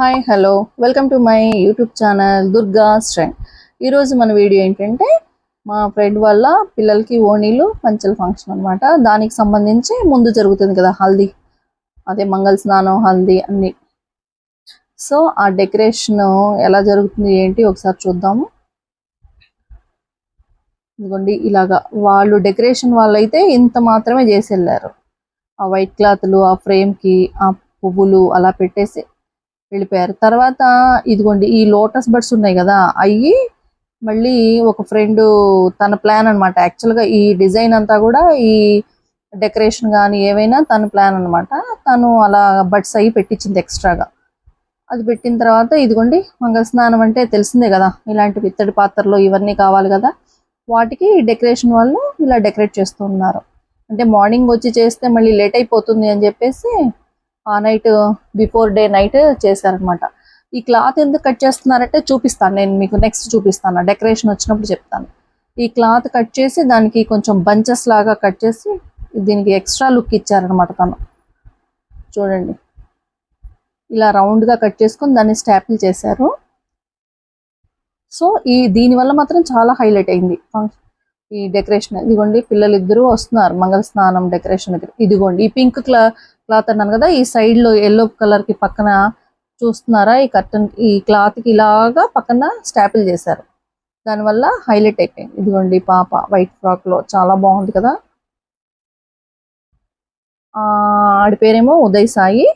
Hi hello welcome to my YouTube channel Durga strength ఈరోజు మన video ఏంటంటే మా ఫ్రెండ్ వాళ్ళ పిల్లలకి ఓణీలు పంచల ఫంక్షన్ అన్నమాట. దానికి సంబంధించి ముందు జరుగుతుంది కదా హల్దీ. అదే మంగళ స్నానం హల్దీ అన్ని. సో ఆ డెకరేషన్ ఎలా జరుగుతుంది ఏంటి ఒకసారి చూద్దాము. ఇదిగోండి ఇలాగా వాళ్ళు డెకరేషన్ వాళ్ళైతే ఇంత మాత్రమే చేసి వెళ్ళారు. ఆ వైట్ క్లాత్లు ఆ ఫ్రేమ్కి ఆ పువ్వులు అలా పెట్టేసి వెళ్ళిపోయారు. తర్వాత ఇదిగోండి ఈ లోటస్ బర్డ్స్ ఉన్నాయి కదా అవి మళ్ళీ ఒక ఫ్రెండ్ తన ప్లాన్ అనమాట యాక్చువల్గా ఈ డిజైన్ అంతా కూడా ఈ డెకరేషన్ కానీ ఏవైనా తన ప్లాన్ అనమాట తను అలా బడ్స్ అవి పెట్టించింది ఎక్స్ట్రాగా. అది పెట్టిన తర్వాత ఇదిగోండి మంగళ స్నానం అంటే తెలిసిందే కదా ఇలాంటి పిత్తడి పాత్రలు ఇవన్నీ కావాలి కదా. వాటికి డెకరేషన్ వాళ్ళు ఇలా డెకరేట్ చేస్తూ ఉన్నారు. అంటే మార్నింగ్ వచ్చి చేస్తే మళ్ళీ లేట్ అయిపోతుంది అని చెప్పేసి ఆ నైట్ బిఫోర్ డే నైట్ చేశారనమాట ఈ క్లాత్ ఎందుకు కట్ చేస్తున్నారంటే చూపిస్తాను. నేను మీకు నెక్స్ట్ చూపిస్తాను. డెకరేషన్ వచ్చినప్పుడు చెప్తాను. ఈ క్లాత్ కట్ చేసి దానికి కొంచెం బంచెస్ లాగా కట్ చేసి దీనికి ఎక్స్ట్రా లుక్ ఇచ్చారనమాట తను. చూడండి. ఇలా రౌండ్గా గా కట్ చేసుకొని దాన్ని స్టాపిల్ చేశారు. సో ఈ దీని వల్ల మాత్రం చాలా హైలైట్ అయింది. ఈ డెకరేషన్. ఇదిగోండి పిల్లలు ఇద్దరు వస్తున్నారు. మంగళ స్నానం డెకరేషన్ ఇదిగోండి. ఈ పింక్ క్లా క్లాత్ అన్నాను కదా ఈ సైడ్లో ఎల్లో కలర్కి పక్కన చూస్తున్నారా? ఈ కర్టన్ ఈ క్లాత్కి ఇలాగా పక్కన స్టాపిల్ చేశారు. దానివల్ల హైలైట్ అయిపోయింది. ఇదిగోండి పాప వైట్ ఫ్రాక్లో చాలా బాగుంది కదా. ఆ ఆడి పేరేమో ఉదయ్ సాయి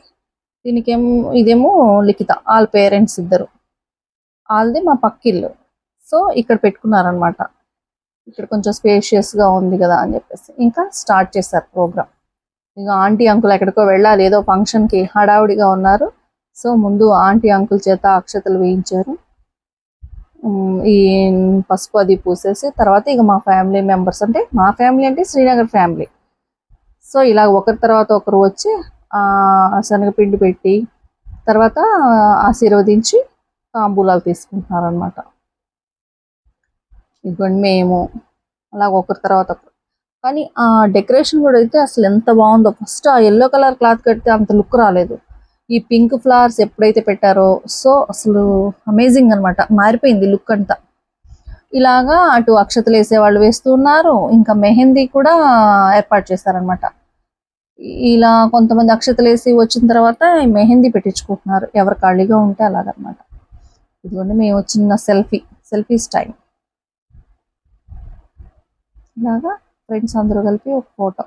దీనికేమో ఇదేమో లిఖిత వాళ్ళ పేరెంట్స్ ఇద్దరు. వాళ్ళది మా పక్కిల్లు సో ఇక్కడ పెట్టుకున్నారనమాట ఇక్కడ కొంచెం స్పేషియస్గా ఉంది కదా అని చెప్పేసి. ఇంకా స్టార్ట్ చేశారు ప్రోగ్రామ్ ఇక ఆంటీ అంకుల్ ఎక్కడికో వెళ్ళాలి. ఏదో ఫంక్షన్కి హడావుడిగా ఉన్నారు. సో ముందు ఆంటీ అంకుల్ చేత అక్షతలు వేయించారు. ఈ పసుపు అది పూసేసి తర్వాత ఇక మా ఫ్యామిలీ మెంబర్స్ అంటే మా ఫ్యామిలీ అంటే శ్రీనగర్ ఫ్యామిలీ. సో ఇలా ఒకరి తర్వాత ఒకరు వచ్చి శనగపిండి పెట్టి తర్వాత ఆశీర్వదించి తాంబూలాలు తీసుకుంటున్నారు అనమాట ఇదిగోండి మేము. అలా ఒకరి తర్వాత ఒకరు. కానీ ఆ డెకరేషన్ కూడా అయితే అసలు ఎంత బాగుందో. ఫస్ట్ ఆ ఎల్లో కలర్ క్లాత్ కడితే అంత లుక్ రాలేదు. ఈ పింక్ ఫ్లవర్స్ ఎప్పుడైతే పెట్టారో సో అసలు అమేజింగ్ అన్నమాట. మారిపోయింది లుక్ అంతా. ఇలాగా అటు అక్షతలు వేసే వాళ్ళు వేస్తున్నారు ఇంకా మెహందీ కూడా ఏర్పాటు చేస్తారనమాట ఇలా కొంతమంది అక్షతలు వేసి వచ్చిన తర్వాత మెహందీ పెట్టించుకుంటున్నారు. ఎవరు ఖాళీగా ఉంటే అలాగనమాట ఇదిగోండి మేము చిన్న సెల్ఫీ సెల్ఫీ స్టైల్ ఇలాగా ఫ్రెండ్స్ అందరూ కలిపి ఒక ఫోటో.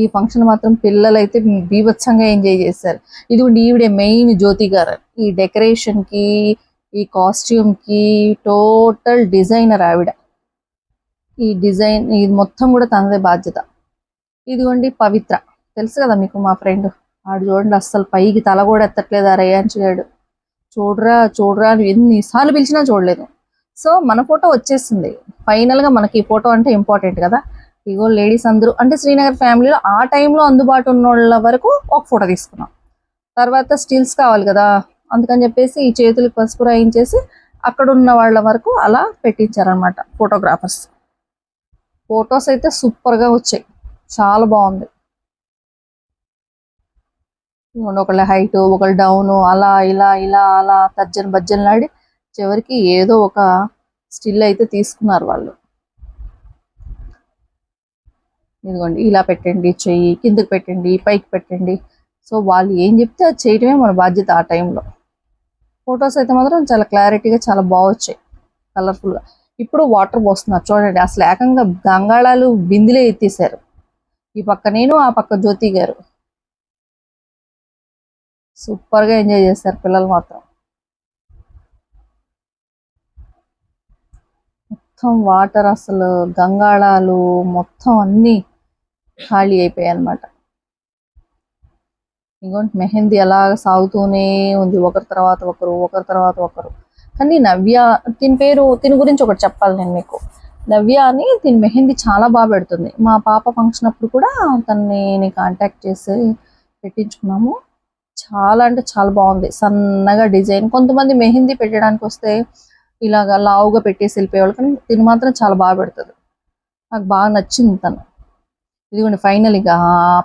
ఈ ఫంక్షన్ మాత్రం పిల్లలు అయితే బీభత్సంగా ఎంజాయ్ చేశారు ఇదిగోండి ఈవిడే మెయిన్ జ్యోతి గారు. ఈ డెకరేషన్కి ఈ కాస్ట్యూమ్కి టోటల్ డిజైనర్ ఆవిడ. ఈ డిజైన్ ఇది మొత్తం కూడా తనదే బాధ్యత. ఇదిగోండి పవిత్ర. తెలుసు కదా మీకు మా ఫ్రెండ్? ఆడు చూడండి అస్సలు పైకి తల కూడా ఎత్తట్లేదు ఆ రయాన్ చూడరా చూడరా అని ఎన్నిసార్లు పిలిచినా చూడలేదు. సో మన ఫోటో వచ్చేసింది ఫైనల్గా మనకి ఈ ఫోటో అంటే ఇంపార్టెంట్ కదా. ఇగో లేడీస్ అందరూ అంటే శ్రీనగర్ ఫ్యామిలీలో ఆ టైంలో అందుబాటు ఉన్న వాళ్ళ వరకు ఒక ఫోటో తీసుకున్నాం. తర్వాత స్టిల్స్ కావాలి కదా. అందుకని చెప్పేసి ఈ చేతులకు పసుపు రాయించేసి అక్కడ ఉన్న వాళ్ళ వరకు అలా పెట్టించారనమాట ఫోటోగ్రాఫర్స్ ఫొటోస్ అయితే సూపర్గా వచ్చాయి. చాలా బాగుంది. ఒకళ్ళ హైట్ ఒకళ్ళ డౌన్ అలా ఇలా ఇలా అలా తర్జన భజ్జనలాడి చివరికి ఏదో ఒక స్టిల్ అయితే తీసుకున్నారు వాళ్ళు. ఇదిగోండి ఇలా పెట్టండి చెయ్యి కిందకి పెట్టండి పైకి పెట్టండి. సో వాళ్ళు ఏం చెప్తే అది చేయటమే మన బాధ్యత ఆ టైంలో. ఫొటోస్ అయితే మాత్రం చాలా క్లారిటీగా చాలా బాగా వచ్చాయి కలర్ఫుల్గా. ఇప్పుడు వాటర్ పోస్తున్నారు. చూడండి అసలు ఏకంగా గంగాళాలు బిందిలే ఎత్తేసారు. ఈ పక్క నేను ఆ పక్క జ్యోతి గారు. సూపర్గా ఎంజాయ్ చేశారు పిల్లలు మాత్రం. మొత్తం వాటర్ అసలు గంగాళాలు మొత్తం అన్ని ఖాళీ అయిపోయాయి అన్నమాట. ఇంకోటి మెహందీ అలా సాగుతూనే ఉంది. ఒకరి తర్వాత ఒకరు ఒకరి తర్వాత ఒకరు. కానీ నవ్య దీని పేరు దీని గురించి ఒకటి చెప్పాలి నేను మీకు. నవ్య అని దీని మెహందీ చాలా బాగా పెడుతుంది. మా పాప ఫంక్షన్ అప్పుడు కూడా తనని కాంటాక్ట్ చేసి పెట్టించుకున్నాము. చాలా అంటే చాలా బాగుంది. సన్నగా డిజైన్. కొంతమంది మెహందీ పెట్టడానికి వస్తే ఇలాగా లావుగా పెట్టేసి వెళ్ళిపోయేవాళ్ళు. కానీ దీన్ని మాత్రం చాలా బాగా పెడుతుంది. నాకు బాగా నచ్చింది తను. ఇదిగోండి ఫైనల్ ఇక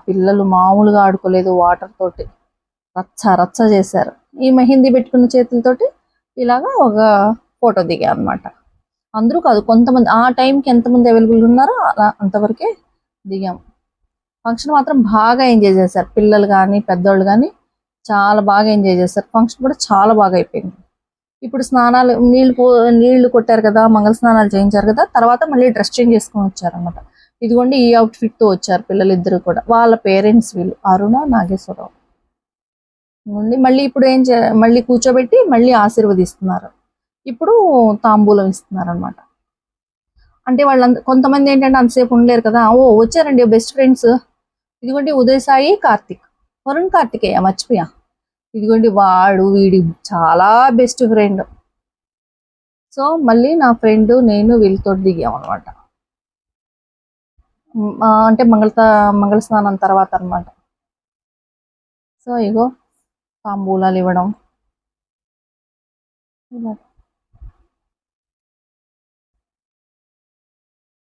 పిల్లలు మామూలుగా ఆడుకోలేదు వాటర్ తోటి. రచ్చ రచ్చ చేశారు. ఈ మెహిందీ పెట్టుకున్న చేతులతోటి ఇలాగా ఒక ఫోటో దిగా అనమాట అందరూ కాదు కొంతమంది ఆ టైంకి ఎంతమంది అవైలబుల్ ఉన్నారో అలా అంతవరకే దిగాం. ఫంక్షన్ మాత్రం బాగా ఎంజాయ్ చేశారు. పిల్లలు కానీ పెద్దోళ్ళు కానీ చాలా బాగా ఎంజాయ్ చేశారు. ఫంక్షన్ కూడా చాలా బాగా అయిపోయింది. ఇప్పుడు స్నానాలు నీళ్ళు పో నీళ్ళు కొట్టారు కదా మంగళ స్నానాలు చేయించారు కదా తర్వాత మళ్ళీ డ్రెస్ చేంజ్ చేసుకొని వచ్చారనమాట ఇదిగోండి ఈ అవుట్ఫిట్తో వచ్చారు పిల్లలు ఇద్దరు కూడా. వాళ్ళ పేరెంట్స్ వీళ్ళు అరుణ నాగేశ్వరరావు. మళ్ళీ ఇప్పుడు ఏం చే మళ్ళీ కూర్చోబెట్టి మళ్ళీ ఆశీర్వదిస్తున్నారు. ఇప్పుడు తాంబూలం ఇస్తున్నారు అనమాట అంటే వాళ్ళంత కొంతమంది ఏంటంటే అంతసేపు ఉండలేరు కదా. ఓ వచ్చారండి బెస్ట్ ఫ్రెండ్స్. ఇదిగోండి ఉదయ్ సాయి కార్తిక్. వరుణ్ కార్తికేయ మర్చిపోయా. ఇదిగోండి వాడు వీడి చాలా బెస్ట్ ఫ్రెండ్ సో మళ్ళీ నా ఫ్రెండ్ నేను వీళ్ళతో దిగాం అనమాట అంటే మంగళత మంగళ స్నానం తర్వాత అన్నమాట. సో ఇగో తాంబూలాలు ఇవ్వడం.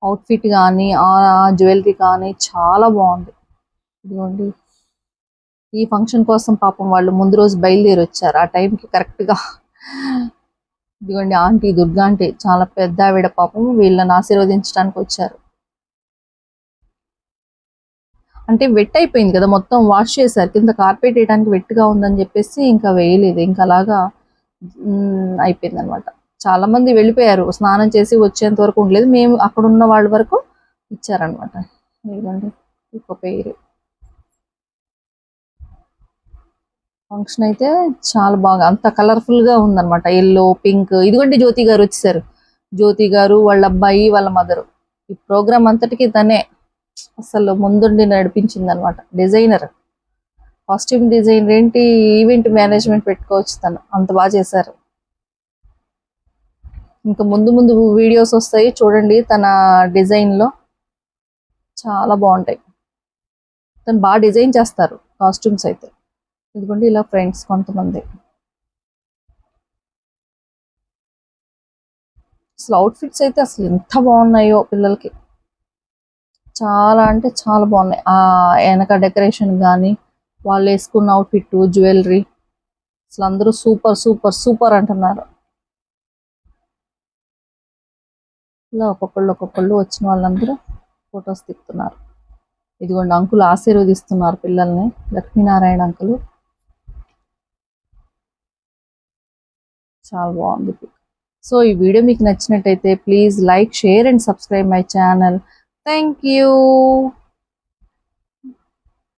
అవుట్ఫిట్ కానీ ఆ జ్యువెలరీ కానీ చాలా బాగుంది. ఇదిగోండి. ఈ ఫంక్షన్ కోసం పాపం వాళ్ళు ముందు రోజు బయలుదేరి వచ్చారు ఆ టైంకి కరెక్ట్గా ఇదిగోండి ఆంటీ దుర్గా ఆంటీ చాలా పెద్ద ఆవిడ పాపం వీళ్ళని ఆశీర్వదించడానికి వచ్చారు. అంటే వెట్ అయిపోయింది కదా మొత్తం వాష్ చేశారు. కింద కార్పెట్ వేయడానికి వెట్గా ఉందని చెప్పేసి ఇంకా వేయలేదు. ఇంకా అలాగా అయిపోయింది అనమాట చాలా మంది వెళ్ళిపోయారు. స్నానం చేసి వచ్చేంత వరకు ఉండలేదు. మేము అక్కడ ఉన్న వాళ్ళ వరకు ఇచ్చారనమాట ఇదిగోండి ఇంకో పేరు. ఫంక్షన్ అయితే చాలా బాగా అంత కలర్ఫుల్గా ఉందన్నమాట. Yellow pink. ఇదిగోండి జ్యోతి గారు వచ్చేసారు. జ్యోతి గారు వాళ్ళ అబ్బాయి వాళ్ళ మదరు. ఈ ప్రోగ్రామ్ అంతటికి తనే. అసలు ముందుండి నడిపించింది అనమాట డిజైనర్. కాస్ట్యూమ్ డిజైన్ ఏంటి? ఈవెంట్ మేనేజ్మెంట్ పెట్టుకోవచ్చు తను. అంత బాగా చేశారు. ఇంకా ముందు ముందు వీడియోస్ వస్తాయి చూడండి తన డిజైన్లో చాలా బాగుంటాయి. తను బాగా డిజైన్ చేస్తారు కాస్ట్యూమ్స్ అయితే. ఇదిగోండి ఇలా ఫ్రెండ్స్ కొంతమంది. అసలు అవుట్ఫిట్స్ అయితే అసలు ఎంత బాగున్నాయో పిల్లలకి. చాలా అంటే చాలా బాగున్నాయి. ఆ వెనక డెకరేషన్ కానీ వాళ్ళు వేసుకున్న అవుట్ఫిట్ జ్యువెలరీ అసలు అందరూ సూపర్ సూపర్ సూపర్ అంటున్నారు. ఇలా ఒక్కొక్కళ్ళు ఒక్కొక్కళ్ళు వచ్చిన వాళ్ళందరూ ఫొటోస్ తిప్పుతున్నారు. ఇదిగోండి అంకులు ఆశీర్వదిస్తున్నారు పిల్లల్ని. లక్ష్మీనారాయణ అంకులు. చాలా బాగుంది సో ఈ వీడియో మీకు నచ్చినట్టయితే please like share and subscribe my channel thank you